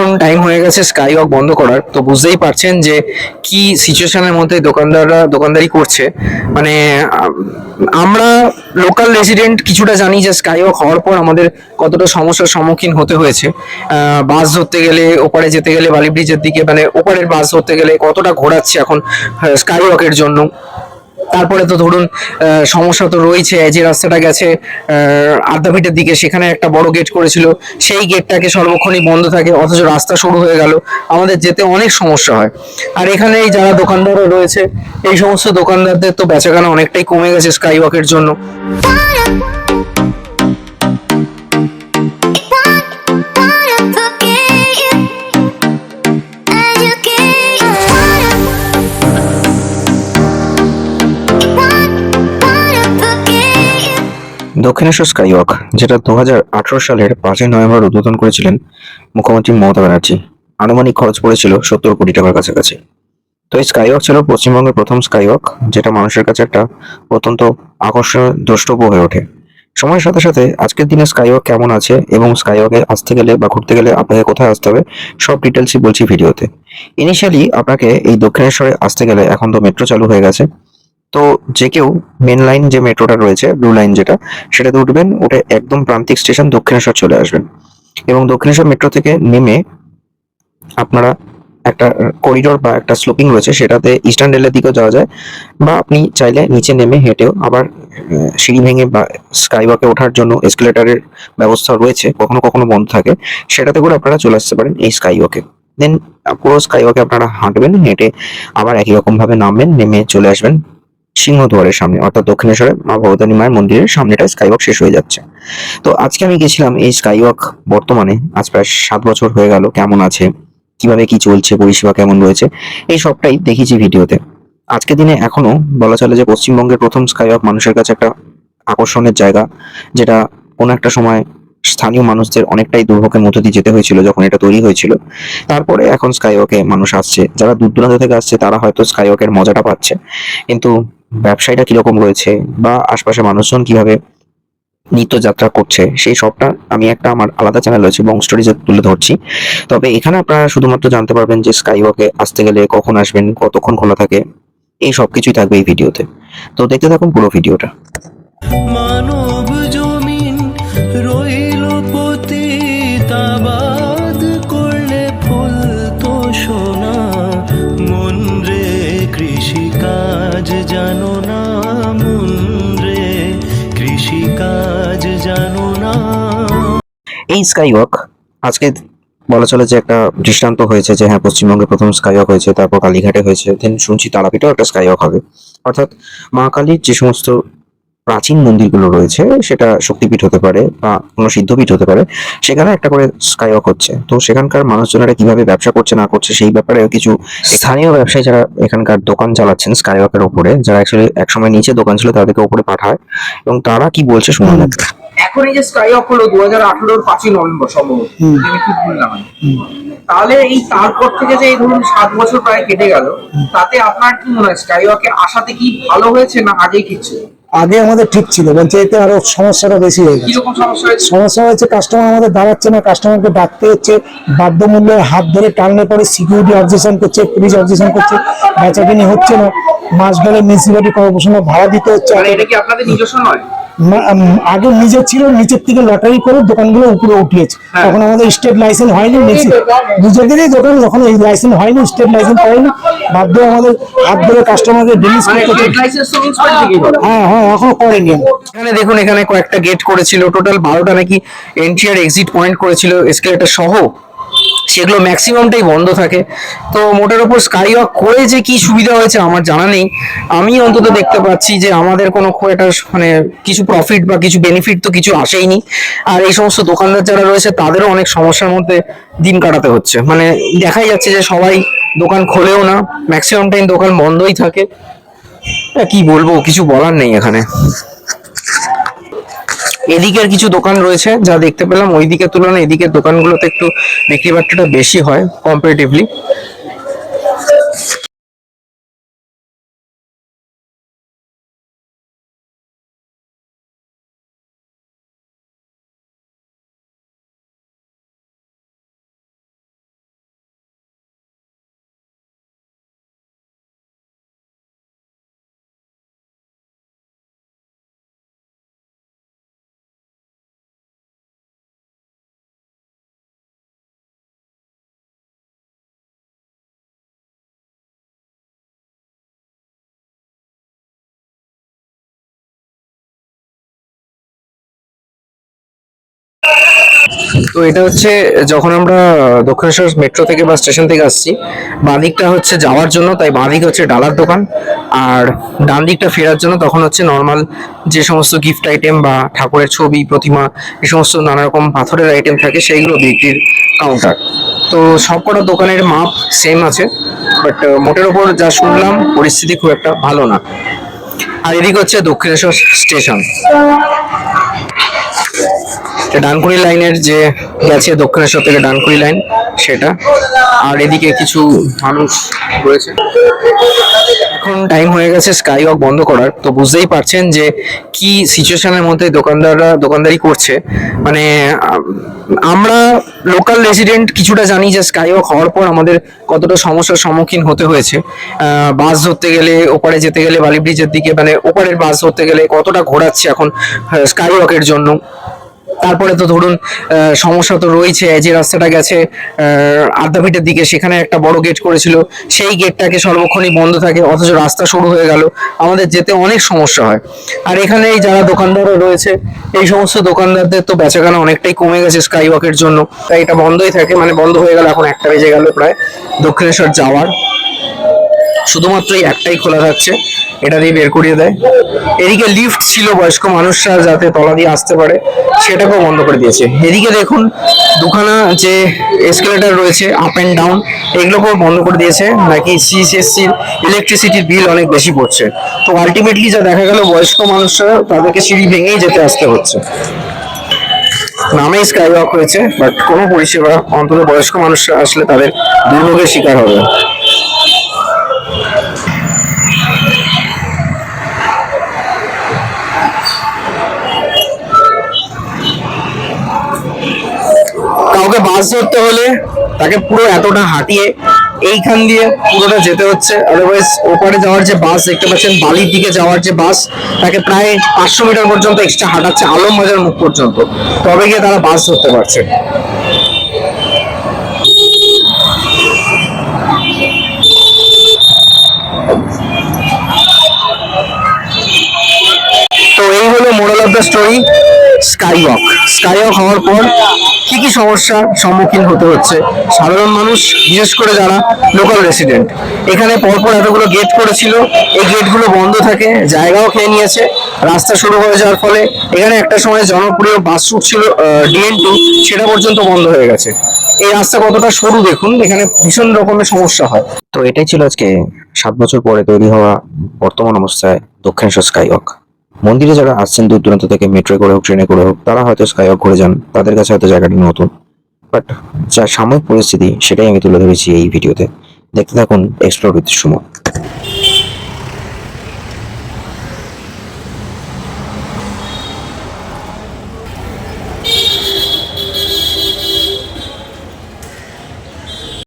এখন টাইম হয়ে গেছে স্কাই ওয়াক বন্ধ করার, তো বুঝতেই পারছেন যে কি সিচুয়েশনের মধ্যে দোকানদাররা দোকানদারি করছে। মানে আমরা লোকাল রেসিডেন্ট কিছুটা জানি যে স্কাই ওয়াক হওয়ার পর আমাদের কতটা সমস্যার সম্মুখীন হতে হয়েছে। বাস ধরতে গেলে, ওপারে যেতে গেলে বালি ব্রিজের দিকে মানে ওপারের বাস ধরতে গেলে কতটা ঘোরাচ্ছে এখন স্কাই ওয়াকের জন্য। তারপরে তো ধরুন সমস্যা তো রয়েছে, যে রাস্তাটা গেছে আদ্যাপীঠের দিকে, সেখানে একটা বড় গেট করেছিল, সেই গেটটাকে সর্বক্ষণই বন্ধ থাকে, অথচ রাস্তা শুরু হয়ে গেল, আমাদের যেতে অনেক সমস্যা হয়। আর এখানে যারা দোকানদারও রয়েছে, এই সমস্ত দোকানদারদের তো বেচাকেনা অনেকটাই কমে গেছে স্কাইওয়াকের জন্য। দক্ষিণেশ্বর স্কাইওয়াক, যেটা দু হাজার আঠারো সালের পাঁচই নভেম্বর উদ্বোধন করেছিলেন মুখ্যমন্ত্রী মমতা ব্যানার্জি। আনুমানিক খরচ পড়েছিল সত্তর কোটি টাকার কাছাকাছি। তো এই স্কাইওয়াক ছিল পশ্চিমবঙ্গের প্রথম স্কাইওয়াক, যেটা মানুষের কাছে একটা অত্যন্ত আকর্ষণীয় দ্রষ্টব্য হয়ে ওঠে। সময়ের সাথে সাথে আজকের দিনে স্কাইওয়াক কেমন আছে এবং স্কাইওয়াকে আসতে গেলে বা ঘুরতে গেলে আপনাকে কোথায় আসতে হবে, সব ডিটেলসই বলছি ভিডিওতে। ইনিশিয়ালি আপনাকে এই দক্ষিণেশ্বরে আসতে গেলে এখন তো মেট্রো চালু হয়ে গেছে। তো যে কেউ মেন লাইন যে মেট্রোটা রয়েছে ব্লু লাইন যেটা, সেটাতে উঠবেন, উঠে একদম প্রান্তিক স্টেশন দক্ষিণেশ্বর চলে আসবেন। এবং দক্ষিণেশ্বর মেট্রো থেকে নেমে আপনারা একটা করিডোর বা একটা স্লোপিং রয়েছে, সেটাতে ইস্টার্ন রেলের দিকেও যাওয়া যায়, বা আপনি চাইলে নিচে নেমে হেঁটেও আবার সিঁড়ি ভেঙে বা স্কাইওয়াকে ওঠার জন্য এসকেলেটারের ব্যবস্থা রয়েছে, কখনো কখনো বন্ধ থাকে, সেটাতে করে আপনারা চলে আসতে পারেন এই স্কাইওয়াকে দেন পুরো স্কাইওয়াকে আপনারা হাঁটবেন, হেঁটে আবার একই রকম ভাবে নামবেন, নেমে চলে আসবেন। সিংহদুয়ারের সামনে, অর্থাৎ দক্ষিণেশ্বরের মা ভগবতী মায়ের মন্দিরের সামনেটা স্কাইওয়াক শেষ হয়ে যাচ্ছে। তো আজকে আমি গেছিলাম এই স্কাইওয়াক বর্তমানে, আজ প্রায় সাত বছর হয়ে গেল, কেমন আছে, কীভাবে কি চলছে, পরিষেবা কেমন রয়েছে, এই সবটাই দেখিয়েছি ভিডিওতে। আজকের দিনে এখনও বলা চলে যে পশ্চিমবঙ্গের প্রথম স্কাইওয়াক মানুষের কাছে একটা আকর্ষণের জায়গা, যেটা কোনো একটা সময় স্থানীয় মানুষদের অনেকটাই দুর্ভোগের মধ্য দিয়ে যেতে হয়েছিল যখন এটা তৈরি হয়েছিল। তারপরে এখন স্কাইওয়াকে মানুষ আসছে, যারা দূর দূরান্ত থেকে আসছে, তারা হয়তো স্কাইওয়াকের মজাটা পাচ্ছে। কিন্তু ব্যবসায়ীটা কীরকম রয়েছে বা আশপাশের মানুষজন কীভাবে নিত্যযাত্রা করছে, সেই সবটা আমি একটা আমার আলাদা চ্যানেল রয়েছে বং স্টোরিজে তুলে ধরছি। তবে এখানে আপনারা শুধুমাত্র জানতে পারবেন যে স্কাইওয়াকে আসতে গেলে কখন আসবেন, কতক্ষণ খোলা থাকে, এই সব কিছুই থাকবে এই ভিডিওতে। তো দেখতে থাকুন পুরো ভিডিওটা। মানব জমিন রইল এই স্কাইওয়াক আজকে বলা চলে যে একটা দৃষ্টান্ত হয়েছে যে হ্যাঁ পশ্চিমবঙ্গে প্রথম স্কাই স্কাইওয়াক হয়েছে, তারপর কালীঘাটে হয়েছে দেন শুনছি তারাপীঠেও একটা স্কাইওয়াক হবে। অর্থাৎ মা কালীর যে সমস্ত প্রাচীন মন্দিরগুলো রয়েছে, সেটা শক্তিপীঠ হতে পারে বা কোনো সিদ্ধপীঠ হতে পারে, সেখানে একটা করে স্কাইওয়াক হচ্ছে। তো সেখানকার মানুষজনেরা কীভাবে ব্যবসা করছে, না করছে, সেই ব্যাপারে কিছু স্থানীয় ব্যবসায়ী যারা এখানকার দোকান চালাচ্ছেন স্কাই স্কাইওয়াকের ওপরে, যারা অ্যাকচুয়ালি একসময় নিচে দোকান ছিল, তাদেরকে ওপরে পাঠায়। এবং তারা কি বলছে, শুনুন। এখন এই যে স্কাই অফ হলো দু হাজার আঠারোর পাঁচই নভেম্বর সম্ভবত আমি ঠিক হয়। তাহলে এই তারপর থেকে যে এই ধরুন সাত বছর প্রায় কেটে গেল তাতে আপনার কি মনে হয় স্কাই ওয়াকে আসাতে কি ভালো হয়েছে না আগেই ঠিক ছিল? আগে আমাদের ঠিক ছিল বলছে এতে আরও সমস্যাটা বেশি হয়ে গেছে। সমস্যা হয়েছে? কাস্টমার আমাদের দাঁড়াচ্ছে না কাস্টমারকে ডাকতে হচ্ছে বাধ্য মূল্যে হাত ধরে টানলে পরে সিকিউরিটি অবজেকশন করছে পুলিশ অবজেকশন করছে বেচাকিনি হচ্ছে না মাস গেলে মিউনিসিপালিটি কর্পোরেশনে ভাড়া দিতে হচ্ছে। এটা কি আপনাদের নিজস্ব নয়? আগে নিজের ছিল নিচের থেকে লটারি করে দোকানগুলো উপরে উঠিয়েছে। হ্যাঁ। তখন আমাদের স্টেট লাইসেন্স হয়নি নিচে। নিজেদেরই দোকান যখন এই লাইসেন্স হয়নি স্টেট লাইসেন্স হয়নি। বাধ্য আমাদের হাত ধরে কাস্টমারকে ডিলিজ মানে করতে হ্যাঁ হ্যাঁ এখনও করেনি। এখানে দেখুন এখানে কয়েকটা গেট করেছিল। টোটাল বারোটা নাকি এন্ট্রি আর এক্সিট পয়েন্ট করেছিল। এসকেলেটার সহ সেগুলো ম্যাক্সিমামটাই বন্ধ থাকে। তো মোটের উপর স্কাই ওয়াক করে যে কি সুবিধা হয়েছে আমার জানা নেই। আমি অন্তত দেখতে পাচ্ছি যে আমাদের কোনো খুব একটা মানে কিছু প্রফিট বা কিছু বেনিফিট তো কিছু আসেইনি। আর এই সমস্ত দোকানদার যারা রয়েছে, তাদেরও অনেক সমস্যার মধ্যে দিন কাটাতে হচ্ছে। মানে দেখাই যাচ্ছে যে সবাই দোকান খোলেও না ম্যাক্সিমাম টাইম দোকান বন্ধই থাকে। কি বলব, কিছু বলার নেই এখানে। এদিকের কিছু দোকান রয়েছে, যা দেখতে পেলাম। ওইদিকের তুলনায় এদিকের দোকানগুলোতে একটু বিক্রি বাট্টাটা বেশি হয় কম্পারেটিভলি তো এটা হচ্ছে যখন আমরা দক্ষিণেশ্বর মেট্রো থেকে বা স্টেশন থেকে আসছি, বাঁ দিকটা হচ্ছে যাওয়ার জন্য, তাই বাঁ দিক হচ্ছে ডালার দোকান। আর ডান দিকটা ফেরার জন্য তখন হচ্ছে নর্মাল যে সমস্ত গিফট আইটেম বা ঠাকুরের ছবি, প্রতিমা এই সমস্ত নানা রকম পাথরের আইটেম থাকে, সেইগুলো বিক্রির কাউন্টার তো সবকটা দোকানের মাপ সেম আছে বাট মোটের ওপর যা শুনলাম, পরিস্থিতি খুব একটা ভালো না। আর এদিকে হচ্ছে দক্ষিণেশ্বর স্টেশন। ডানকুনি লাইনের যে গেছে দক্ষিণেশ্বর থেকে ডানকুনি লাইন, সেটা। আর এদিকে কিছু মানুষ রয়েছে। এখন টাইম হয়ে গেছে স্কাই ওয়াক বন্ধ করার। তো বুঝতেই পারছেন যে কি সিচুয়েশনের মধ্যে দোকানদাররা দোকানদারি করছে। মানে আমরা লোকাল রেসিডেন্ট কিছুটা জানি যে স্কাই ওয়াক হওয়ার পর আমাদের কতটা সমস্যার সম্মুখীন হতে হয়েছে। বাস ধরতে গেলে, ওপারে যেতে গেলে বালি ব্রিজের দিকে মানে ওপারের বাস ধরতে গেলে কতটা ঘোরাচ্ছে এখন স্কাই ওয়াকের জন্য। তারপরে তো ধরুন সমস্যা তো রয়েছে, যে রাস্তাটা গেছে আদ্যাপীঠের দিকে, সেখানে একটা বড় গেট করেছিল, সেই গেটটাকে সর্বক্ষণই বন্ধ থাকে, অথচ রাস্তা শুরু হয়ে গেল, আমাদের যেতে অনেক সমস্যা হয়। আর এখানে এই যারা দোকানদারও রয়েছে, এই সমস্ত দোকানদারদের তো বেচাকেনা অনেকটাই কমে গেছে স্কাই ওয়াকের জন্য, তাই এটা বন্ধই থাকে মানে বন্ধ হয়ে গেল, এখন একটা বেজে গেল প্রায় দক্ষিণেশ্বর যাওয়ার। শুধুমাত্র এই একটাই খোলা থাকছে, এটা দিয়ে বের করিয়ে দেয়। এদিকে লিফট ছিল, বয়স্ক মানুষরা যাতে তলা দিয়ে আসতে পারে, সেটাকেও বন্ধ করে দিয়েছে। এদিকে দেখুন, দুখানা যে এসকেলেটার রয়েছে আপ অ্যান্ড ডাউন এগুলোকেও বন্ধ করে দিয়েছে, নাকি সিএসসির ইলেকট্রিসিটির বিল অনেক বেশি পড়ছে। তো আলটিমেটলি যা দেখা গেল, বয়স্ক মানুষরা তাদেরকে সিঁড়ি ভেঙেই যেতে আসতে হচ্ছে। নামেই স্কাই ওয়াক হয়েছে বাট কোনো পরিষেবা, অন্তত বয়স্ক মানুষরা আসলে তাদের দুর্ভোগের শিকার হবে। বাস ধরতে হলে তাকে পুরো এতটা হাঁটিয়ে এইখান দিয়ে পুরোটা যেতে হচ্ছে। আদারওয়াইজ ওপারে যাওয়ার যে বাস দেখতে পাচ্ছেন, বালির দিকে যাওয়ার যে বাস, তাকে প্রায় পাঁচশো মিটার পর্যন্ত এক্সট্রা হাঁটাচ্ছে আলম বাজার মুখ পর্যন্ত। তবে গিয়ে তারা বাস ধরতে পারছে। তো এই হলো moral of the story sky walk sky walk হওয়ার পর কি কি সমস্যার সম্মুখীন হতে হচ্ছে? সাধারণ মানুষ, বিশেষ করে যারা লোকাল রেসিডেন্ট এখানে পরপর এতগুলো গেট করেছিল এই গেটগুলো বন্ধ থাকে, জায়গাও খেয়ে নিয়েছে। রাস্তা শুরু হয়ে যাওয়ার ফলে এখানে একটা সময় জনপ্রিয় বাস রুট ছিল ডিএন টু সেটা পর্যন্ত বন্ধ হয়ে গেছে। এই রাস্তা কতটা সরু দেখুন, এখানে ভীষণ রকমের সমস্যা হয়। তো এটাই ছিল আজকে সাত বছর পরে তৈরি হওয়া বর্তমান অবস্থায় দক্ষিণেশ্বর স্কাই ওয়াক মন্দিরে যারা আসছেন দূর দূরান্ত থেকে মেট্রো করে হোক ট্রেনে করে হোক, তারা হয়তো স্কাই ওয়াক ঘুরে যান। তাদের কাছে হয়তো জায়গাটি নতুন। বাট যা সাময়িক পরিস্থিতি, সেটাই আমি তুলে ধরেছি এই ভিডিওতে দেখতে থাকুন এক্সপ্লোর উইথ সুমো